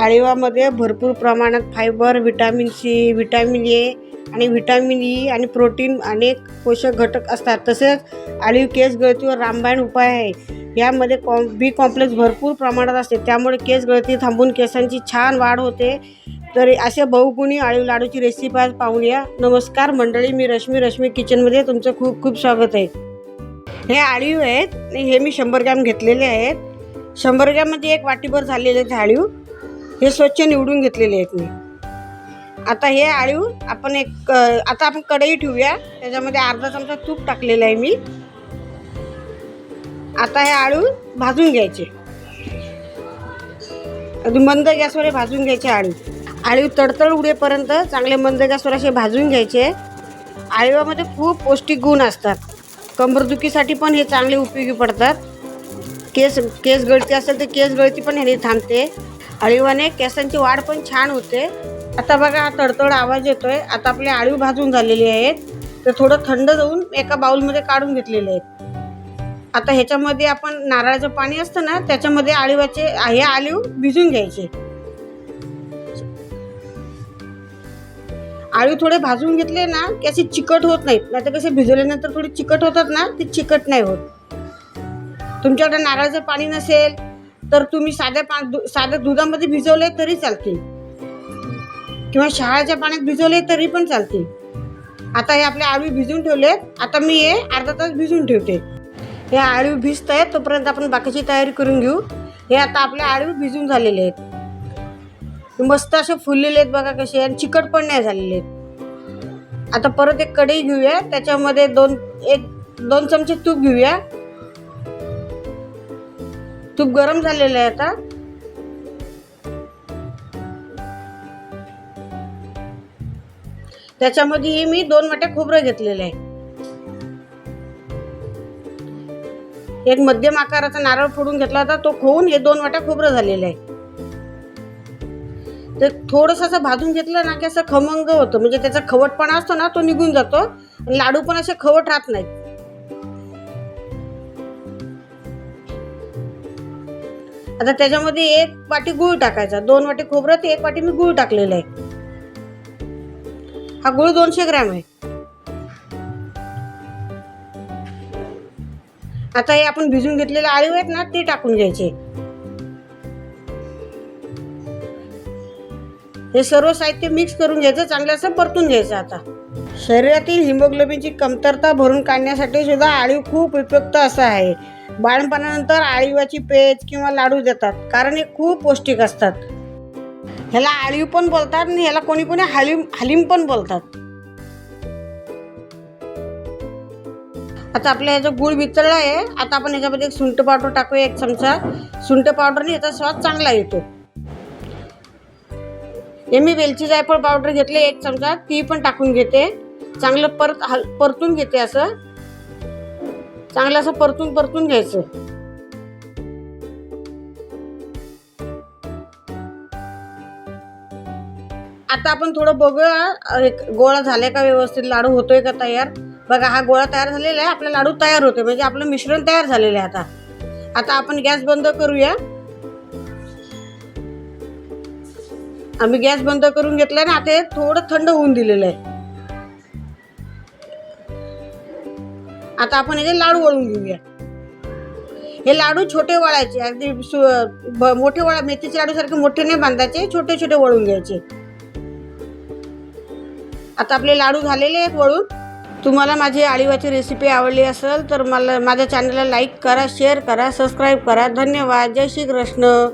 आळीवामध्ये भरपूर प्रमाणात fibre vitamin C vitamin A आणि व्हिटॅमिन ई आणि प्रोटीन अनेक पोषक घटक असतात. तसेच आळीव केस गळतीवर रामबाण उपाय आहे. यामध्ये कॉम बी कॉम्प्लेक्स भरपूर प्रमाणात असते. त्यामुळे केस गळती थांबून केसांची छान वाढ होते. तर असे बहुगुणी आळीव लाडूची रेसिपी आज पाहूया. नमस्कार मंडळी मी रश्मी रश्मी किचनमध्ये तुमचं खूप खूप स्वागत आहे. हे आळीव आहेत हे मी शंभर ग्रॅम घेतलेले आहेत. शंभर ग्रॅममध्ये एक वाटीभर झालेले आहेत आळीव हे स्वच्छ निवडून घेतलेले आहेत मी. आता हे आळू आपण एक आता आपण कढई ठेवूया. त्याच्यामध्ये अर्धा चमचा तूप टाकलेलं आहे मी. आता हे आळू भाजून घ्यायचे. अगदी मंद गॅसवर भाजून घ्यायचे आळू. आळू तडतड उडेपर्यंत चांगले मंद गॅसवर असे भाजून घ्यायचे. आळूमध्ये खूप पौष्टिक गुण असतात. कंबरदुखीसाठी पण हे चांगले उपयोगी पडतात. केस केस गळती असेल तर केस गळती पण ह्याने थांबते. आळीवाने केसांची वाढ पण छान होते. आता बघा हा तडतड आवाज येतोय. आता आपले आळीव भाजून झालेले आहेत. तर थोडं थंड जाऊन एका बाउलमध्ये काढून घेतलेले आहेत. आता ह्याच्यामध्ये आपण नारळाचं पाणी असतं ना त्याच्यामध्ये आळीवाचे हे आळीव भिजून घ्यायचे. आळू थोडे भाजून घेतले ना की असे चिकट होत नाहीत. नाही तर कसे भिजवल्यानंतर थोडे चिकट होतात ना ते चिकट नाही होत. तुमच्याकडे नारळाचं पाणी नसेल तर तुम्ही साध्या पा दु- साध्या दुधामध्ये भिजवले तरी चालते किंवा शहाळ्याच्या पाण्यात भिजवले तरी पण चालते आता हे आपले आळवी भिजून ठेवलेत. आता मी हे अर्धा तास भिजून ठेवते. हे आळवी भिजत आहेत तोपर्यंत आपण बाकीची तयारी करून घेऊ. हे आता आपले आळवी भिजून झालेले आहेत. मस्त असे फुललेले आहेत बघा कसे आणि चिकट पण नाही झालेले आहेत. आता परत एक कढई घेऊया. त्याच्यामध्ये दोन एक दोन चमचे तूप घेऊया. तूप गरम झालेलं आहे आता. त्याच्यामध्ये मी दोन वाट्या खोबरं घेतलेलं आहे. एक मध्यम आकाराचा नारळ फोडून घेतला होता तो खोवून हे दोन वाट्या खोबरं झालेलं आहे. ते थोडंसं असं भाजून घेतलं ना की असं खमंग होतं. म्हणजे त्याचा खवटपणा असतो ना तो निघून जातो. आणि लाडू पण असे खवट राहत नाहीत. आता त्याच्यामध्ये एक वाटी गूळ टाकायचा. दोन वाटी खोबरं ते एक वाटी मी गूळ टाकलेलं आहे. हा गूळ दोनशे ग्रॅम आहे. आता हे आपण भिजून घेतलेले आळीव आहेत ना ते टाकून घ्यायचे. हे सर्व साहित्य मिक्स करून घ्यायचं चांगलं असं परतून घ्यायचं आता. शरीरातील हिमोग्लोबिनची कमतरता भरून काढण्यासाठी सुद्धा आळीव खूप उपयुक्त असं आहे. बाळणपणानंतर आळीवाची पेज किंवा लाडू देतात कारण हे खूप पौष्टिक असतात. ह्याला आळीव पण बोलतात आणि ह्याला कोणी कोणी हालिम हालिम पण बोलतात. आता आपल्या ह्याचा गुळ वितळला आहे. आता आपण ह्याच्यामध्ये एक सुंठ पावडर टाकूया एक चमचा. सुंठ पावडरने याचा स्वाद चांगला येतो. हे मी वेलची जायफळ पावडर घेतले एक चमचा. ती पण टाकून घेते. चांगलं परत हल परतून घेते असं. चांगलं असं परतून परतून घ्यायचं. आता आपण थोडं बघूया एक गोळा झालाय का व्यवस्थित लाडू होतोय का तयार? बघा हा गोळा तयार झालेला आहे आपला लाडू तयार होतोय म्हणजे आपलं मिश्रण तयार झालेलं आहे आता. आता आपण गॅस बंद करूया. आम्ही गॅस बंद करून घेतलाय ना आता हे थोडं थंड होऊन दिलेलं आहे. आता आपण याचे लाडू वळून घेऊया. हे लाडू छोटे वळायचे अगदी सु- ब- मोठे वळा मेथीचे लाडू सारखे मोठे नाही बांधायचे छोटे छोटे वळून घ्यायचे. आता आपले लाडू झालेले आहेत वळून. तुम्हाला माझी आळीवाची रेसिपी आवडली असेल तर मला माझ्या चॅनलला लाईक करा शेअर करा सबस्क्राईब करा. धन्यवाद. जय श्री कृष्ण